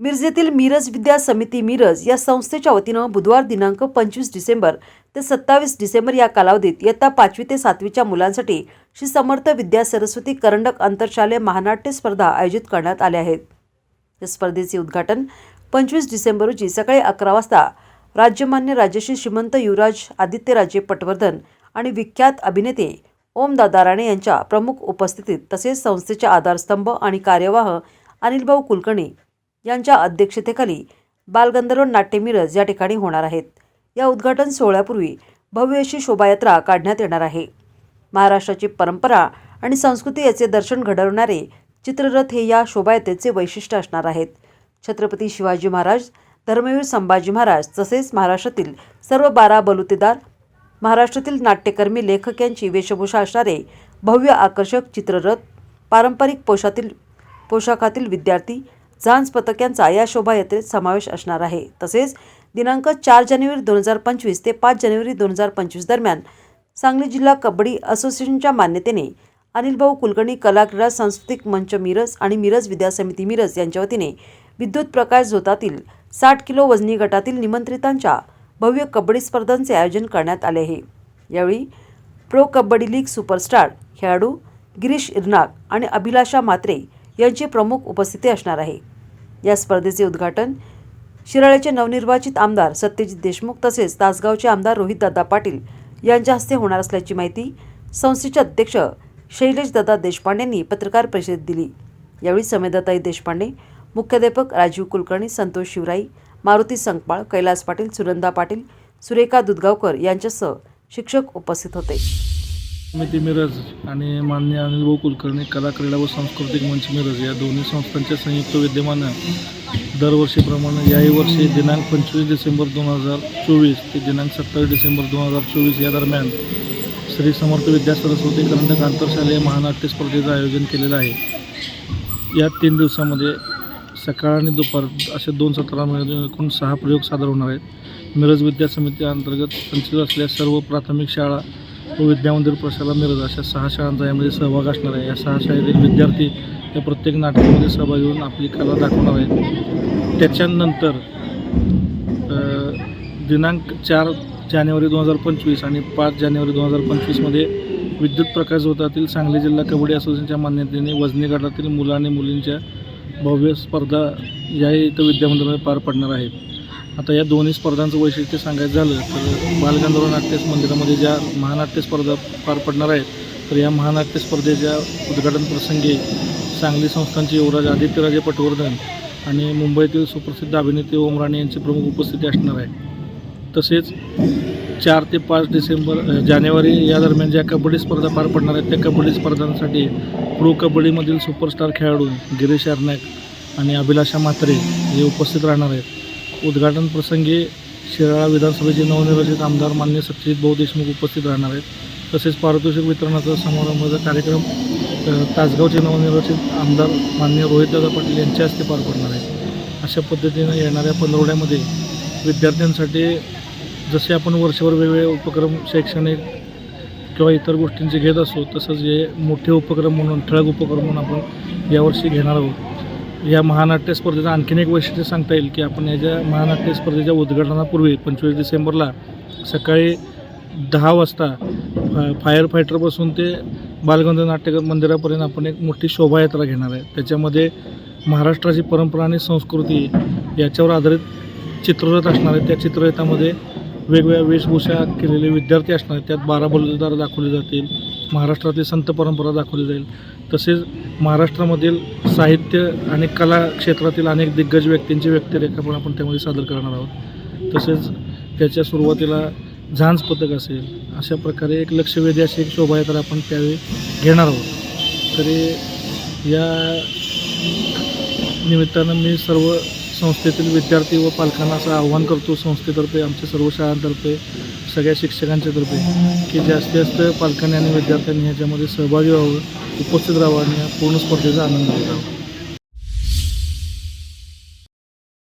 मिरजेतील मिरज विद्या समिती मिरज या संस्थेच्या वतीनं बुधवार दिनांक पंचवीस डिसेंबर ते सत्तावीस डिसेंबर या कालावधीत इयत्ता पाचवी ते सातवीच्या मुलांसाठी श्री समर्थ विद्या सरस्वती करंडक आंतरशालेय महानाट्य स्पर्धा आयोजित करण्यात आल्या आहेत. या स्पर्धेचे उद्घाटन पंचवीस डिसेंबर रोजी सकाळी अकरा वाजता राज्यमान्य राजश्री श्रीमंत युवराज आदित्यराजे पटवर्धन आणि विख्यात अभिनेते ओमदादा राणे यांच्या प्रमुख उपस्थितीत तसेच संस्थेचे आधारस्तंभ आणि कार्यवाह अनिलभाऊ कुलकर्णी यांच्या अध्यक्षतेखाली बालगंधर्व नाट्य मिरज या ठिकाणी होणार आहेत. या उद्घाटन सोहळ्यापूर्वी भव्य अशी शोभायात्रा काढण्यात येणार आहे. महाराष्ट्राची परंपरा आणि संस्कृती याचे दर्शन घडवणारे चित्ररथ हे या शोभायात्रेचे वैशिष्ट्य असणार आहेत. छत्रपती शिवाजी महाराज धर्मवीर संभाजी महाराज तसेच महाराष्ट्रातील सर्व बारा बलुतेदार महाराष्ट्रातील नाट्यकर्मी लेखक यांची वेशभूषा असणारे भव्य आकर्षक चित्ररथ पारंपरिक पोशातील पोशाखातील विद्यार्थी झांज पथक्यांचा या शोभायात्रेत समावेश असणार आहे. तसेच दिनांक चार जानेवारी दोन हजार पंचवीस ते पाच जानेवारी दोन हजार पंचवीस दरम्यान सांगली जिल्हा कबड्डी असोसिएशनच्या मान्यतेने अनिलभाऊ कुलकर्णी कला क्रीडा सांस्कृतिक मंच मिरज आणि मिरज विद्या समिती मिरज यांच्या वतीने विद्युत प्रकाश झोतातील साठ किलो वजनी गटातील निमंत्रितांच्या भव्य कबड्डी स्पर्धांचे आयोजन करण्यात आले आहे. यावेळी प्रो कबड्डी लीग सुपरस्टार खेळाडू गिरीश इरनाग आणि अभिलाषा म्हात्रे यांची प्रमुख उपस्थिती असणार आहे. या स्पर्धेचे उद्घाटन शिराळ्याचे नवनिर्वाचित आमदार सत्यजित देशमुख तसेच तासगावचे आमदार रोहितदादा पाटील यांच्या हस्ते होणार असल्याची माहिती संस्थेचे अध्यक्ष शैलेशदादा देशपांडे यांनी पत्रकार परिषदेत दिली. यावेळी समेदाताई देशपांडे मुख्याध्यापक राजीव कुलकर्णी संतोष शिवराई मारुती संकपाळ कैलास पाटील सुनंदा पाटील सुरेखा दुधगावकर यांच्यासह शिक्षक उपस्थित होते. समिती मिरज आणि मान्य अनिलभाऊ कुलकर्णी कला क्रीडा व सांस्कृतिक मंच मिरज या दोन्ही संस्थांच्या संयुक्त विद्यमानं दरवर्षीप्रमाणे याही वर्षी दिनांक पंचवीस डिसेंबर दोन हजार चोवीस ते दिनांक सत्तावीस डिसेंबर दोन हजार चोवीस या दरम्यान श्री समर्थ विद्या सरस्वती करंडक आंतरशालेय महानाट्य स्पर्धेचं आयोजन केलेलं आहे. या तीन दिवसामध्ये सकाळ आणि दुपार अशा दोन सत्रांमध्ये एकूण सहा प्रयोग सादर होणार आहेत. मिरज विद्या समिती अंतर्गत संचलित असलेल्या सर्व प्राथमिक शाळा विद्यामंदिर प्रशाला मिरज अशा सहा शाळांचा यामध्ये सहभाग असणार आहे. या सहा शाळेतील विद्यार्थी या प्रत्येक नाटकामध्ये सहभागी होऊन आपली कला दाखवणार आहेत. त्याच्यानंतर दिनांक चार जानेवारी दोन हजार पंचवीस आणि पाच जानेवारी दोन हजार पंचवीसमध्ये विद्युत प्रकाश होतातील सांगली जिल्हा कबड्डी असोसिएशनच्या मान्यतेने वजनी गटातील मुलं आणि मुलींच्या भव्य स्पर्धा या इथं विद्यामंदिरामध्ये पार पडणार आहेत आता या दोन्ही स्पर्धांचं वैशिष्ट्य सांगायचं झालं तर बालगंधर्व नाट्य मंदिरामध्ये ज्या महानाट्य स्पर्धा पार पडणार आहेत तर या महानाट्य स्पर्धेच्या उद्घाटन प्रसंगी सांगली संस्थांचे युवराज आदित्यराजे पटवर्धन आणि मुंबईतील सुप्रसिद्ध अभिनेते ओम राणे यांची प्रमुख उपस्थिती असणार आहे. तसेच चार ते पाच डिसेंबर जानेवारी या दरम्यान ज्या कबड्डी स्पर्धा पार पडणार आहेत त्या कबड्डी स्पर्धांसाठी प्रो कबड्डीमधील सुपरस्टार खेळाडू गिरीश अर्नाक आणि अभिलाषा म्हात्रे हे उपस्थित राहणार आहेत. उद्घाटन प्रसंगी शिराळा विधानसभेचे नवनिर्वाचित आमदार मान्य सत्यजित भाऊ देशमुख उपस्थित राहणार आहेत. तसेच पारितोषिक वितरणाचा समारंभाचा कार्यक्रम तासगावचे नवनिर्वाचित आमदार मान्य रोहितदादा पाटील यांच्या हस्ते पार पडणार आहे. अशा पद्धतीनं येणाऱ्या पंधरवड्यामध्ये विद्यार्थ्यांसाठी जसे आपण वर्षभर वेगवेगळे उपक्रम शैक्षणिक किंवा इतर गोष्टींचे घेत असो तसंच हे मोठे उपक्रम म्हणून ठळक उपक्रम म्हणून आपण यावर्षी घेणार आहोत. या महानाट्य स्पर्धेचं आणखीन एक वैशिष्ट्य सांगता येईल की आपण याच्या महानाट्य स्पर्धेच्या उद्घाटनापूर्वी पंचवीस डिसेंबरला सकाळी दहा वाजता फा फायर फायटरपासून ते बालगंध नाट्य मंदिरापर्यंत आपण एक मोठी शोभायात्रा घेणार आहे. त्याच्यामध्ये महाराष्ट्राची परंपरा आणि संस्कृती याच्यावर आधारित चित्ररथ असणार आहे. त्या चित्ररथामध्ये वेगवेगळ्या वेशभूषा केलेले विद्यार्थी असणार आहेत. त्यात बारा बलुतेदार दाखवले जातील. महाराष्ट्रातील संत परंपरा दाखवली जाईल. तसेच महाराष्ट्रामधील साहित्य आणि कला क्षेत्रातील अनेक दिग्गज व्यक्तींची व्यक्तिरेखा पण आपण त्यामध्ये सादर करणार आहोत. तसेच त्याच्या सुरुवातीला झांज पथक असेल अशा प्रकारे एक लक्षवेधी अशी एक शोभायात्रा आपण त्यावेळी घेणार आहोत. तरी या निमित्तानं मी सर्व संस्थेतील विद्यार्थी व पालकांना असं आव्हान करतो संस्थेतर्फे आमच्या सर्व शाळांतर्फे सगळ्या शिक्षकांच्यातर्फे की जास्तीत जास्त पालकांनी आणि विद्यार्थ्यांनी ह्याच्यामध्ये सहभागी व्हावं. उपस्थित राहावं आणि पूर्ण स्पर्धेचा आनंद घ्यावा